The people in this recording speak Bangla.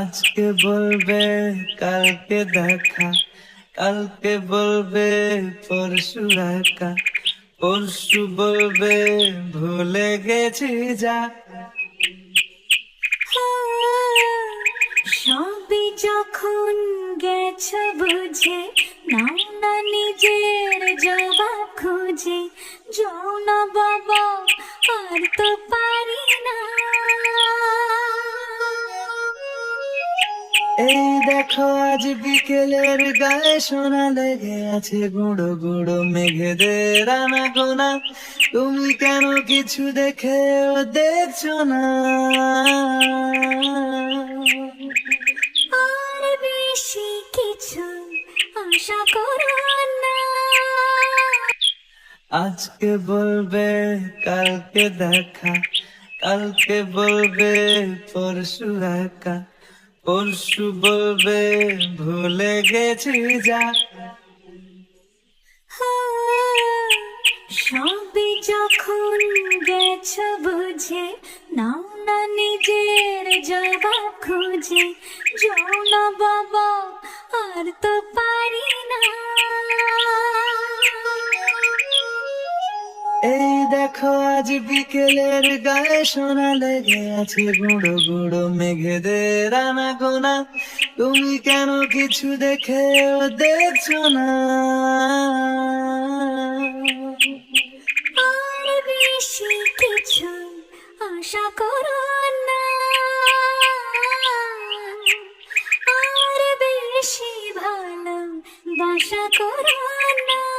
আজকে বলবে, কালকে দেখা। কালকে বলবে, পরশু একা। পরশু বলবে, ভুলে গেছি যা। সবই যখন গেছ বুঝে, নাও না নিজের জবাব খুঁজে। যাও না বাবা, আর তো পারি এই দেখো আজ বিকেলের গায়ে সোনা লেগে আছে গুঁড়ো গুঁড়ো মেঘেদের আনা গোনা তুমি কেন কিছু দেখেও দেখছ না? আর বেশি কিছু আশা করো না। আজকে বলবে কালকে দেখা। কালকে বলবে পরশু একা। পরশু বলবে ভুলে গেছি যা। সবই যখন গেছ বুঝে নাও না নিজের জবাব খুঁজে। যাও না বাবা আর তো পারি না। এই দেখো আজ বিকেলের গায়ে সোনা লেগে আছে গুঁড়ো গুঁড়ো মেঘেদের আনা গোনা তুমি কেন কিছু দেখে দেখছ না? বেশি আশা করো না। আর বেশি ভালো বাসা করো না।